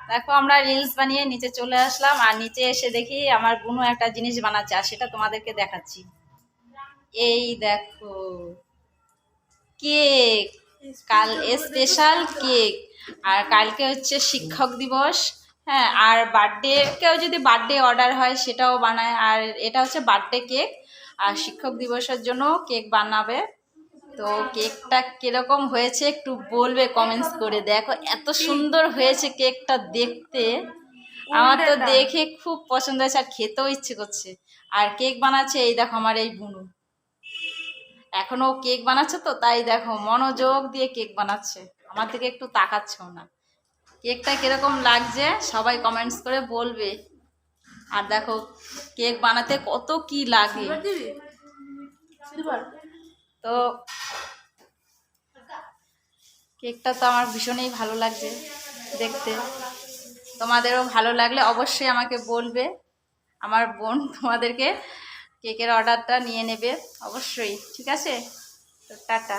দেখো, আমরা রিলস বানিয়ে নিচে চলে আসলাম, আর নিচে এসে দেখি আমার বুনু একটা জিনিস বানাচ্ছে, আর সেটা তোমাদেরকে দেখাচ্ছি। এই দেখো, কেক। কাল স্পেশাল কেক। আর কালকে হচ্ছে শিক্ষক দিবস হ্যাঁ আর বার্থডে কেউ যদি বার্থডে অর্ডার হয়, সেটাও বানায়, আর এটা হচ্ছে বার্থডে কেক আর শিক্ষক দিবসের জন্য কেক বানাবে। তো কেকটা কীরকম হয়েছে একটু বলবে কমেন্টস করে দেখো। এত সুন্দর হয়েছে কেকটা দেখতে। আমার তো দেখে খুব পছন্দ হয়েছে আর খেতেও ইচ্ছে করছে। আর কেক বানাচ্ছে এই দেখো আমার এই বুনু। এখনও কেক বানাচ্ছে তো তাই দেখো মনোযোগ দিয়ে কেক বানাচ্ছে। আমার দিকে একটু তাকাচ্ছেও না। কেকটা কীরকম লাগছে সবাই কমেন্টস করে বলবে। আর দেখো কেক বানাতে কত কি লাগে। তো কেকটা তো আমার ভীষণই ভালো লাগছে দেখতে। তোমাদেরও ভালো লাগলে অবশ্যই আমাকে বলবে। আমার বোন তোমাদেরকে কেকের অর্ডারটা নিয়ে নেবে অবশ্যই, ঠিক আছে? টাটা।